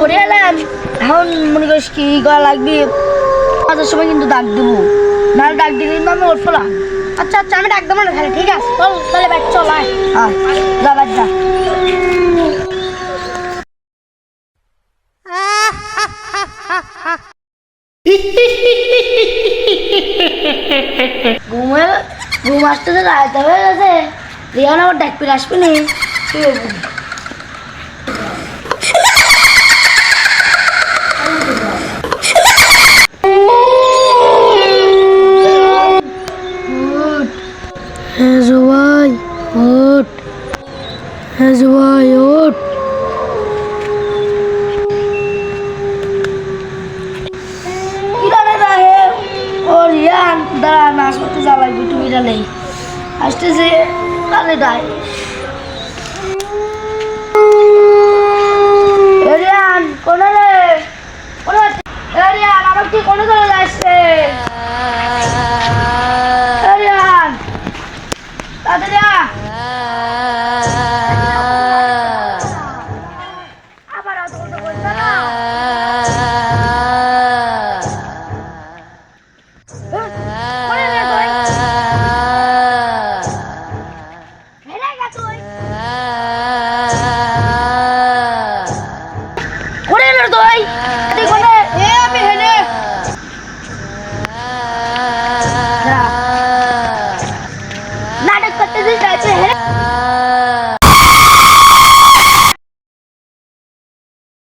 পরে এলাম। এখন মনে করিস কি করা লাগবে? পাঁচের সময় কিন্তু ডাক দেবো। না ডাক দিলে কিন্তু আমি উঠবো না আচ্ছা আচ্ছা আমি ডাক দেবো না খালি ঠিক আছে? চল তাহলে বাইক চল আয়। যা বাদ যা। ঘুমে ঘুম আসতে তো রায়তা হয়ে গেছে। রিয়ান আবার ডাক পেরে আসবে নি। হ্যাঁ জবাই ওঠ দাঁড়া নাচ করতে জ্বালাই বিটু বিড়ালে আসতেছে তাহলে ডাই এ রিয়ান কোনে রে? কি কোনে চলে যাচ্ছে?